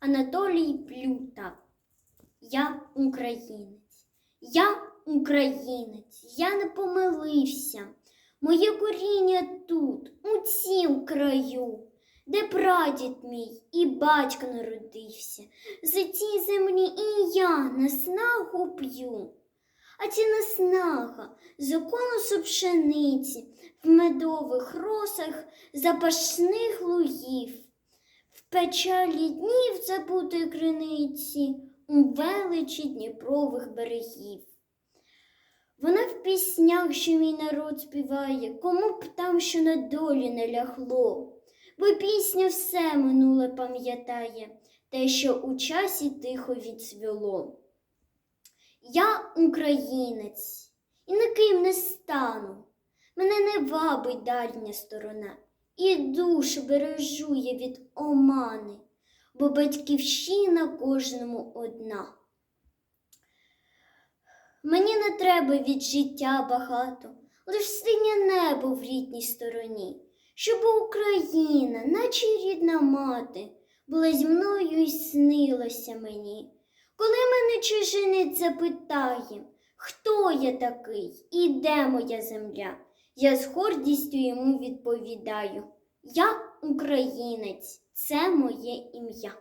Анатолій Плюта. Я українець. Я українець. Я не помилився. Моє коріння тут, у цім краю, де прадід мій і батько народився. За цій землі і я наснагу п'ю. А ці наснага закону пшениці в медових росах запашних лугів, печалі днів забутої криниці, у величі Дніпрових берегів. Вона в піснях, що мій народ співає, кому б там що на долі не лягло, бо пісня все минуле пам'ятає, те, що у часі тихо відсвіло. Я українець і никим не стану. Мене не вабить дальня сторона, і душу бережу я від омани, бо батьківщина кожному одна. Мені не треба від життя багато, лиш синє небо в рідній стороні, щоб Україна, наче рідна мати, була зі мною і снилася мені. Коли мене чужинець запитає, хто я такий і де моя земля, я з гордістю йому відповідаю: Я українець, це моє ім'я.